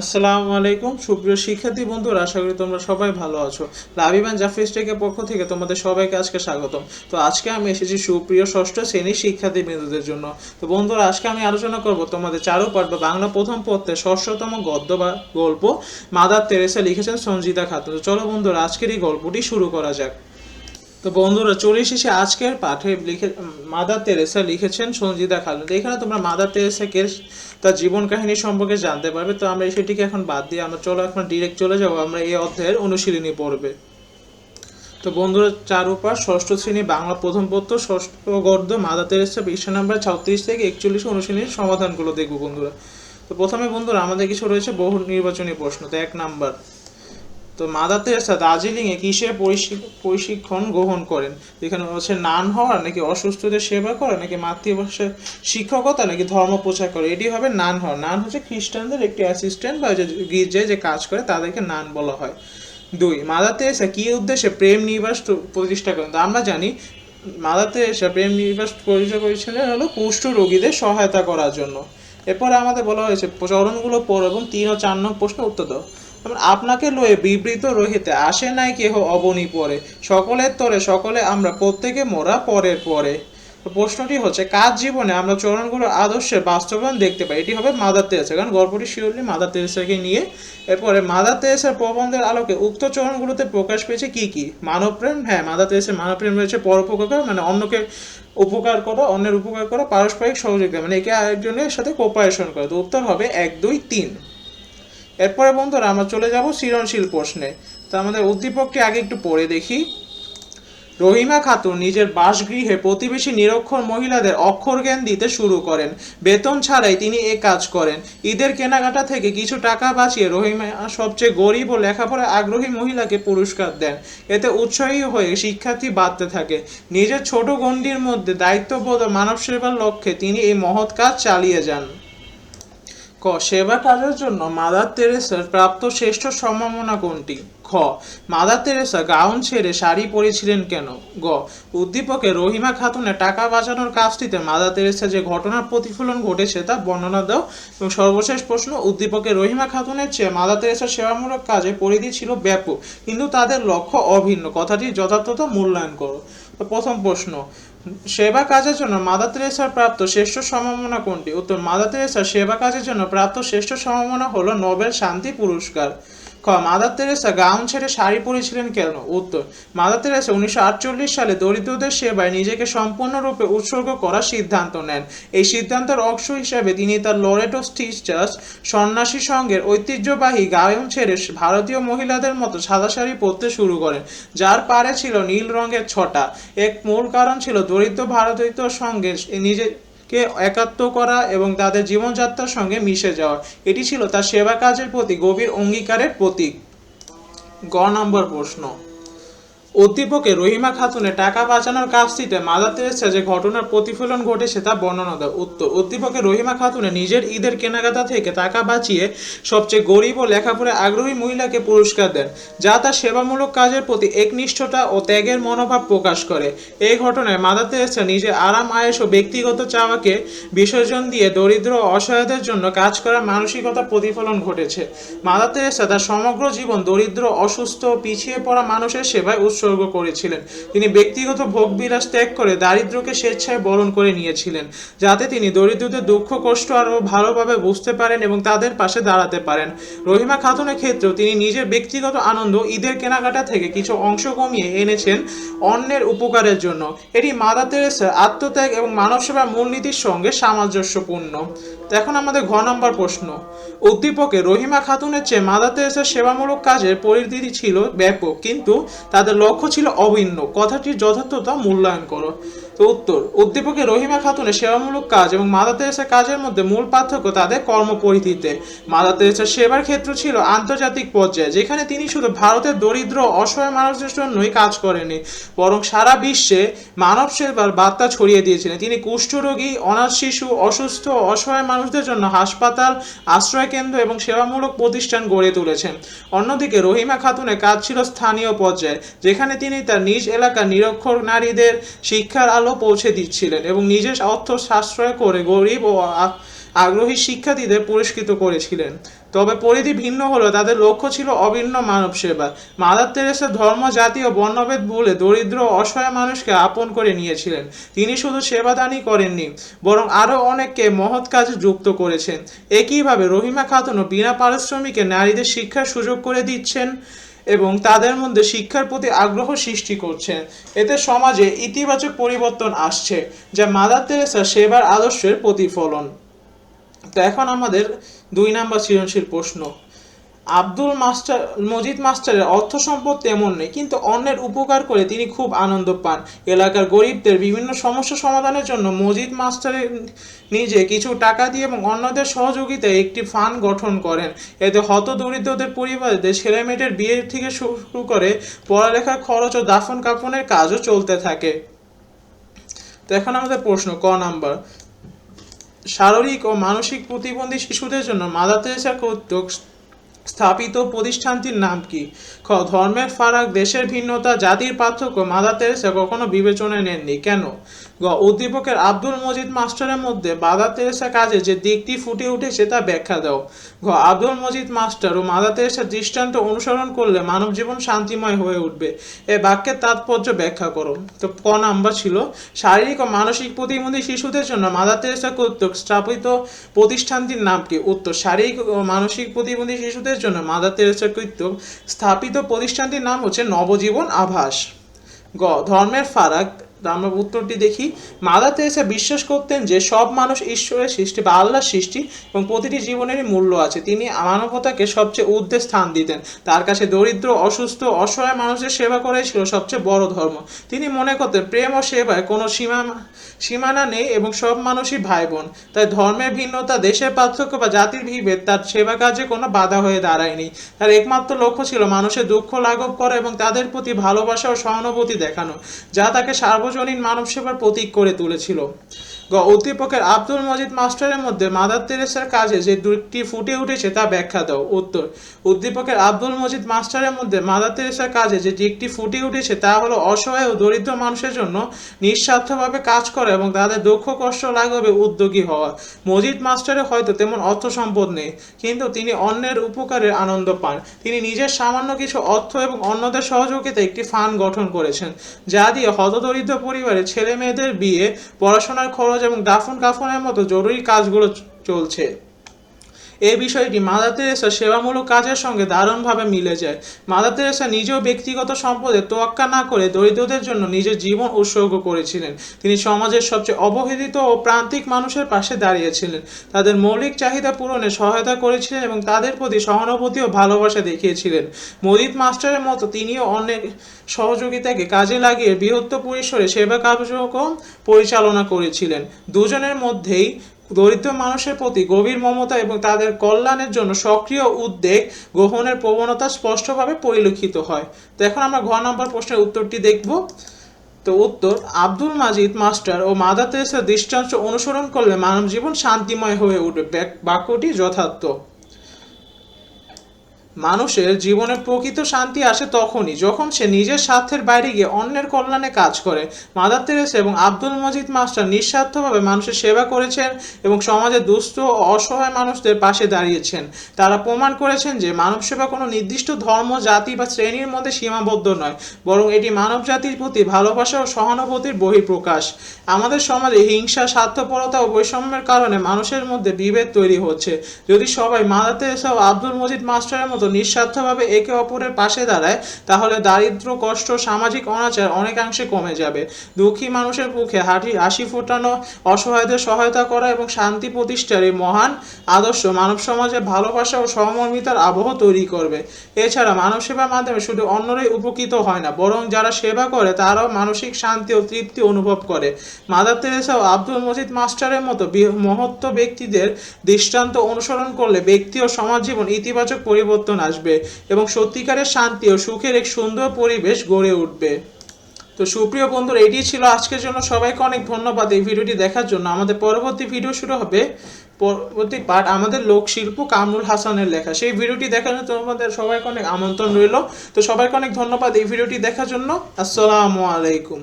আসসালামু আলাইকুম। সুপ্রিয় শিক্ষার্থী বন্ধুরা, আশা করি তোমরা সবাই ভালো আছো। লাভিবান জাফরিস টেকের পক্ষ থেকে তোমাদের সবাইকে আজকে স্বাগতম। তো আজকে আমি এসেছি সুপ্রিয় ষষ্ঠ শ্রেণির শিক্ষার্থী বিন্দুদের জন্য। তো বন্ধুরা, আজকে আমি আলোচনা করব তোমাদের চারু পাঠ বা বাংলা প্রথম পত্রের ষষ্ঠতম গদ্য বা গল্প। মাদার তেরেসা লিখেছেন সঞ্জিতা খাতুন। তো চলো বন্ধুরা, আজকের এই গল্পটি শুরু করা যাক। তো বন্ধুরা, চলে এসেছে আজকের পাঠে লিখে মাদার তেরেসা লিখেছেন সঞ্জিতা খাতুন। তো এখানে তোমরা মাদার তেরেসাকে তার জীবন কাহিনী সম্পর্কে জানতে পারবে। তো আমরা সেটিকে এখন বাদ দিয়ে আমরা চলো এখন ডিরেক্ট চলে যাব, আমরা এই অধ্যায়ের অনুশীলনী পড়বে তো বন্ধুরা, চার উপাস ষষ্ঠ শ্রেণি, বাংলা প্রথম পত্র, ষষ্ঠ গদ্য মাদা তেরেসা, পৃষ্ঠা নাম্বার ছত্রিশ থেকে একচল্লিশ অনুশীলনীর সমাধানগুলো দেখব বন্ধুরা। তো প্রথমে বন্ধুরা, আমাদের কিছু রয়েছে বহু নির্বাচনী প্রশ্ন, তো এক নাম্বার। তো মাদার তেরেসা দার্জিলিংয়ে কিসের পরিশি- প্রশিক্ষণ গ্রহণ করেন? এখানে হচ্ছে নান হওয়ার নাকি অসুস্থদের সেবা করা, নাকি মাতৃভাষায় শিক্ষকতা, নাকি ধর্ম প্রচার করে? এটি হবে নান হওয়া। নান হচ্ছে খ্রিস্টানদের একটি অ্যাসিস্ট্যান্ট বা যে গির্জায় যে কাজ করে, তাদেরকে নান বলা হয়। দুই, মাদার তেরেসা কী উদ্দেশ্যে প্রেম নিবাস প্রতিষ্ঠা করেন? আমরা জানি, মাদার তেরেসা প্রেম নিবাস প্রতিষ্ঠা করেছিলেন হলো কুষ্ঠ রোগীদের সহায়তা করার জন্য। এরপরে আমাদের বলা হয়েছে চরণগুলো পর এবং তিন ও চার নং প্রশ্ন উত্তর দাও। আপনাকে লয়ে বিবৃত রহিতে আসে নাই কেহ অবনী পরে। সকলের তরে সকলে আমরা প্রত্যেকে মোরা পরের পরে। তো প্রশ্নটি হচ্ছে কাজ জীবনে আমরা চরণগুলোর আদর্শের বাস্তবায়ন দেখতে পাই? এটি হবে মাদার তেরেসা। কারণ গল্পটি শিওরলি মাদার তেরেসাকে নিয়ে। এরপরে, মাদার তেরেসার প্রবন্ধের আলোকে উক্ত চরণগুলোতে প্রকাশ পেয়েছে কি কি? মানবপ্রেম? হ্যাঁ মাদার তেরেসার মানবপ্রেম রয়েছে পরোপকার মানে অন্যকে উপকার করা, অন্যের উপকার করা, পারস্পরিক সহযোগিতা মানে একে আরেকজনের সাথে কোপারেশন করা। তো উত্তর হবে এক, দুই, তিন। এরপরে বন্ধুরা, আমরা চলে যাব সৃজনশীল প্রশ্নে। তো আমাদের উদ্দীপকটি আগে একটু পড়ে দেখি। রহিমা খাতুন নিজের বাসগৃহে প্রতিবেশী নিরক্ষর মহিলাদের অক্ষর জ্ঞান দিতে শুরু করেন। বেতন ছাড়াই তিনি এ কাজ করেন। ঈদের কেনাকাটা থেকে কিছু টাকা বাঁচিয়ে রহিমা সবচেয়ে গরিব ও লেখাপড়ায় আগ্রহী মহিলাকে পুরস্কার দেন। এতে উৎসাহী হয়ে শিক্ষার্থী বাড়তে থাকে। নিজের ছোট গণ্ডির মধ্যে দায়িত্ববোধ ও মানব সেবার লক্ষ্যে তিনি এই মহৎ কাজ চালিয়ে যান। ক, সেবা কাজের জন্য মাদার তেরেসার প্রাপ্ত শ্রেষ্ঠ সম্ভাবনা কোনটি? খ, মাদার তেরেসা গাউন ছেড়ে শাড়ি পরেছিলেন কেন? গ, উদ্দীপকে রহিমা খাতুনের টাকা বাঁচানোর কাজটিতে মাদার তেরেসা যে ঘটনার প্রতিফলন ঘটেছে তা বর্ণনা দাও। এবং সর্বশেষ প্রশ্ন, উদ্দীপকে রহিমা খাতুনের চেয়ে মাদার তেরেসার সেবামূলক কাজে পরিধি ছিল ব্যাপক, কিন্তু তাদের লক্ষ্য অভিন্ন কথাটি যথার্থতা মূল্যায়ন করো। প্রথম প্রশ্ন, সেবা কাজের জন্য মাদার তেরেসার প্রাপ্ত শ্রেষ্ঠ সম্ভাবনা কোনটি? উত্তর, মাদার তেরেসার সেবা কাজের জন্য প্রাপ্ত শ্রেষ্ঠ সম্ভাবনা হলো নোবেল শান্তি পুরস্কার। খ মাদার তেরেসা গাউন ছেড়ে শাড়ি পরেছিলেন কেন? উত্তর, মাদার তেরেসা উনিশশো আটচল্লিশ সালে দরিদ্রদের সেবায় নিজেকে সম্পূর্ণরূপে উৎসর্গ করার সিদ্ধান্ত নেন। এই সিদ্ধান্তের অংশ হিসাবে তিনি তার লরেটো স্টিচার্স সন্ন্যাসী সংঘের ঐতিহ্যবাহী গায়ন ছেড়ে ভারতীয় মহিলাদের মতো সাদা শাড়ি পরতে শুরু করেন, যার পারে ছিল নীল রঙের ছটা। এক মূল কারণ ছিল দরিদ্র ভারতীয় সঙ্গে নিজের কে একাত্ম করা এবং তাদের জীবনযাত্রার সঙ্গে মিশে যাওয়া। এটি ছিল তার সেবা কাজের প্রতি গভীর অঙ্গীকারের প্রতীক। গ নম্বর প্রশ্ন। উদ্দীপকে রহিমা খাতুনের টাকা বাঁচানোর কাজটিতে মাদার তেরেসা যে ঘটনার প্রতিফলন ঘটেছে তা বর্ণনা দাও উত্তর উদ্দীপকে রহিমা খাতুনে নিজের ঈদের কেনাকাটা থেকে টাকা বাঁচিয়ে সবচেয়ে গরিব ও লেখাপড়ায় আগ্রহী মহিলাকে পুরস্কার দেন, যা তার সেবামূলক কাজের প্রতি একনিষ্ঠতা ও ত্যাগের মনোভাব প্রকাশ করে। এই ঘটনায় মাদার তেরেসা নিজের আরাম, আয়েস ও ব্যক্তিগত চাওয়াকে বিসর্জন দিয়ে দরিদ্র ও অসহায়দের জন্য কাজ করার মানসিকতা প্রতিফলন ঘটেছে। মাদার তেরেসা তার সমগ্র জীবন দরিদ্র, অসুস্থ পিছিয়ে পড়া মানুষের সেবায় উৎসর্গ করেছিলেন। তিনি ব্যক্তিগত ভোগবিলাস ত্যাগ করে দারিদ্র্যকে স্বেচ্ছায় বরণ করে নিয়েছিলেন, যাতে তিনি দরিদ্রদের দুঃখ, কষ্ট আরও ভালোভাবে বুঝতে পারেন এবং তাদের পাশে দাঁড়াতে পারেন। রহিমা খাতুনের ক্ষেত্রেও তিনি নিজের ব্যক্তিগত আনন্দ ঈদের কেনাকাটা থেকে কিছু অংশ কমিয়ে এনেছেন অন্যের উপকারের জন্য। এটি মাদার তেরেসার আত্মত্যাগ এবং মানব সেবার মূলনীতির সঙ্গে সামঞ্জস্যপূর্ণ। এখন আমাদের ঘ নম্বর প্রশ্ন। উদ্দীপকে রহিমা খাতুনের চেয়ে মাদাতে এসে সেবামূলক কাজের পরিধি ছিল ব্যাপক, কিন্তু তাদের লক্ষ্য ছিল অভিন্ন। কথাটির যথার্থতা মূল্যায়ন করো তো উত্তর, উদ্দীপকে রহিমা খাতুনের সেবামূলক কাজ এবং মাদার তেরেসার কাজের মধ্যে মূল পার্থক্য তাদের কর্মপরিধিতে। মাদার তেরেসার সেবার ক্ষেত্র ছিল আন্তর্জাতিক পর্যায়ে, যেখানে তিনি শুধু ভারতের দরিদ্র, অসহায় মানুষদের জন্যই কাজ করেনি বরং সারা বিশ্বে মানব সেবার বার্তা ছড়িয়ে দিয়েছিলেন। তিনি কুষ্ঠরোগী অনাথ শিশু, অসুস্থ, অসহায় মানুষদের জন্য হাসপাতাল আশ্রয় কেন্দ্র এবং সেবামূলক প্রতিষ্ঠান গড়ে তুলেছেন। অন্যদিকে রহিমা খাতুনের কাজ ছিল স্থানীয় পর্যায়ে, যেখানে তিনি তার নিজ এলাকার নিরক্ষর নারীদের শিক্ষার আলো পৌঁছে দিচ্ছিলেন এবং নিজের অর্থ সাশ্রয় করে গরিব ও আগ্রহী শিক্ষার্থীদের পুরস্কৃত করেছিলেন। তবে পরিধি ভিন্ন হলেও তাদের লক্ষ্য ছিল অভিন্ন মানব সেবা। মাদার তেরেসা ধর্ম জাতি ও বর্ণভেদ ভুলে দরিদ্র অসহায় মানুষকে আপন করে নিয়েছিলেন। তিনি শুধু সেবাদানই করেননি, বরং আরও অনেককে মহৎ কাজে যুক্ত করেছেন। একইভাবে রহিমা খাতুনও বিনা পারিশ্রমিকে নারীদের শিক্ষার সুযোগ করে দিচ্ছেন। এবং তাদের মধ্যে শিক্ষার প্রতি আগ্রহ সৃষ্টি করছেন। এতে সমাজে ইতিবাচক পরিবর্তন আসছে, যা মাদার তেরেসা সেবার আদর্শের প্রতিফলন। তো এখন আমাদের দুই নাম্বার সৃজনশীল প্রশ্ন। আব্দুল মাস্টার, মজিদ মাস্টারের অর্থ সম্পদ তেমন নেই, কিন্তু অন্যের উপকার করে তিনি খুব আনন্দ পান। এলাকার গরিবদের বিভিন্ন সমস্যা সমাধানের জন্য মজিদ মাস্টারের নিজে কিছু টাকা দিয়ে এবং অন্যদের সহযোগিতায় একটি ফান্ড গঠন করেন। এতে হত দরিদ্রদের পরিবারদের ছেলেমেয়েদের বিয়ে থেকে শুরু করে পড়ালেখার খরচ ও দাফন কাফনের কাজও চলতে থাকে। তো এখন আমাদের প্রশ্ন, ক নাম্বার? শারীরিক ও মানসিক প্রতিবন্ধী শিশুদের জন্য মাদার তেরেসা কর্তৃক স্থাপিত প্রতিষ্ঠানটির নাম কি? খ, ধর্মের ফারাক, দেশের ভিন্নতা, জাতির পার্থক্য মাদার তেরেসা কখনো বিবেচনায় নেননি। কেন? গ, উদ্দীপকের আব্দুল মজিদ মাস্টারের মধ্যে মাদার তেরেসা কাজে যে দিকটি ফুটে উঠেছে তা ব্যাখ্যা দাও। ঘ আব্দুল মজিদ মাস্টার ও মাদার তেরেসার দৃষ্টান্ত অনুসরণ করলে মানব জীবন শান্তিময় হয়ে উঠবে। এ বাক্যের তাৎপর্য ব্যাখ্যা করো। তো ক নাম্বার ছিল, শারীরিক ও মানসিক প্রতিবন্ধী শিশুদের জন্য মাদার তেরেসা কর্তৃক স্থাপিত প্রতিষ্ঠানটির নাম কি? উত্তর, শারীরিক ও মানসিক প্রতিবন্ধী শিশুদের জন্য মাদার তেরেসা কর্তৃক স্থাপিত প্রতিষ্ঠানটির নাম হচ্ছে নবজীবন আভাস। গ, ধর্মের ফারাক আমরা উত্তরটি দেখি। মাদার তেরেসা বিশ্বাস করতেন যে সব মানুষ ঈশ্বরের সৃষ্টি বা আল্লাহর সৃষ্টি এবং প্রতিটি জীবনেরই মূল্য আছে। তিনি মানবতাকে সবচেয়ে ঊর্ধ্বে স্থান দিতেন। তার কাছে দরিদ্র, অসুস্থ, অসহায় মানুষের সেবা করাই ছিল সবচেয়ে বড় ধর্ম। তিনি মনে করতেন, প্রেম ও সেবায় কোনো সীমা, সীমানা নেই এবং সব মানুষই ভাই বোন তাই ধর্মের ভিন্নতা, দেশের পার্থক্য বা জাতির বিভেদ, তার সেবা কাজে কোনো বাধা হয়ে দাঁড়ায়নি। তার একমাত্র লক্ষ্য ছিল মানুষের দুঃখ লাঘব করা এবং তাদের প্রতি ভালোবাসা ও সহানুভূতি দেখানো, যা তাকে সার্বজনীন মানব সেবার প্রতীক করে তুলেছিল। গ, উদ্দীপকের আব্দুল মজিদ মাস্টারের মধ্যে মাদার তেরেসার কাজে যে দুটি ফুটে উঠেছে তা ব্যাখ্যা দাও। উত্তর, উদ্দীপকের আব্দুল মজিদ মাস্টারের মধ্যে মাদার তেরেসার কাজে যে দিকটি ফুটে উঠেছে তা হলো অসহায় ও দরিদ্র মানুষের জন্য নিঃস্বার্থভাবে কাজ করা এবং তাদের দুঃখ, কষ্ট লাঘবে উদ্যোগী হওয়া। মজিদ মাস্টারের হয়তো তেমন অর্থ সম্পদ নেই, কিন্তু তিনি অন্যের উপকারের আনন্দ পান। তিনি নিজের সামান্য কিছু অর্থ এবং অন্যদের সহযোগিতা একটি ফান্ড গঠন করেছেন, যা দিয়ে হতদরিদ্র পরিবারের ছেলে মেয়েদের বিয়ে, পড়াশোনার খরচ এবং দাফন কাফনের মতো জরুরি কাজগুলো চলছে। এই বিষয়টি মাদার তেরেসা সেবামূলক কাজের সঙ্গে দারুণভাবে মিলে যায়। মাদার তেরেসা নিজেও ব্যক্তিগত সম্পদে তোয়াক্কা না করে দরিদ্রদের জন্য নিজের জীবন উৎসর্গ করেছিলেন। তিনি সমাজের সবচেয়ে অবহেলিত ও প্রান্তিক মানুষের পাশে দাঁড়িয়েছিলেন। তাদের মৌলিক চাহিদা পূরণে সহায়তা করেছিলেন এবং তাদের প্রতি সহানুভূতি ও ভালোবাসা দেখিয়েছিলেন। মদিত মাস্টারের মতো তিনিও অনেক সহযোগিতাকে কাজে লাগিয়ে বৃহত্তর পরিসরে সেবা কার্যক্রম পরিচালনা করেছিলেন। দুজনের মধ্যেই দরিদ্র মানুষের প্রতি গভীর মমতা এবং তাদের কল্যাণের জন্য সক্রিয় উদ্যোগ গ্রহণের প্রবণতা স্পষ্টভাবে পরিলক্ষিত হয়। তো এখন আমরা ঘ নম্বর প্রশ্নের উত্তরটি দেখব। তো উত্তর, আব্দুল মাজিদ মাস্টার ও মাদার তেরেসার দৃষ্টান্ত অনুসরণ করলে মানব জীবন শান্তিময় হয়ে উঠবে। বাক্যটি যথার্থ। মানুষের জীবনে প্রকৃত শান্তি আসে তখনই যখন সে নিজের স্বার্থের বাইরে গিয়ে অন্যের কল্যাণে কাজ করে। মাদার তেরেসা এবং আব্দুল মজিদ মাস্টার নিঃস্বার্থভাবে মানুষের সেবা করেছেন এবং সমাজে দুস্থ ও অসহায় মানুষদের পাশে দাঁড়িয়েছেন। তারা প্রমাণ করেছেন যে মানব সেবা কোনো নির্দিষ্ট ধর্ম, জাতি বা শ্রেণির মধ্যে সীমাবদ্ধ নয়, বরং এটি মানব জাতির প্রতি ভালোবাসা ও সহানুভূতির বহিঃপ্রকাশ। আমাদের সমাজে হিংসা, স্বার্থপরতা ও বৈষম্যের কারণে মানুষের মধ্যে বিভেদ তৈরি হচ্ছে। যদি সবাই মাদার তেরেসা ও আব্দুল মজিদ মাস্টারের মতো নিঃস্বার্থভাবে একে অপরের পাশে দাঁড়ায়, তাহলে দারিদ্র, কষ্ট, সামাজিক অনাচার অনেকাংশে কমে যাবে। দুঃখী মানুষের মুখে হাঁটি, হাসি ফোটানো, অসহায়দের সহায়তা করা এবং শান্তি প্রতিষ্ঠার এই মহান আদর্শ মানব সমাজে ভালোবাসা ও সহমর্মিতার আবহ তৈরি করবে। এছাড়া মানব সেবার মাধ্যমে শুধু অন্যরাই উপকৃত হয় না, বরং যারা সেবা করে, তারাও মানসিক শান্তি ও তৃপ্তি অনুভব করে। মাদার তেরেসা ও আব্দুল মজিদ মাস্টারের মতো মহত্ব ব্যক্তিদের দৃষ্টান্ত অনুসরণ করলে ব্যক্তি ও সমাজ জীবন ইতিবাচক পরিবর্তন আসবে এবং সত্যিকারের শান্তি ও সুখের এক সুন্দর পরিবেশ গড়ে উঠবে। তো সুপ্রিয় বন্ধুরা, এটি ছিল আজকের জন্য। সবাইকে অনেক ধন্যবাদ এই ভিডিওটি দেখার জন্য। আমাদের পরবর্তী ভিডিও শুরু হবে পরবর্তী পার্ট আমাদের লোকশিল্প কামরুল হাসানের লেখা। সেই ভিডিওটি দেখার জন্য তোমাদের সবাইকে অনেক আমন্ত্রণ রইল। তো সবাইকে অনেক ধন্যবাদ এই ভিডিওটি দেখার জন্য। আসসালামু আলাইকুম।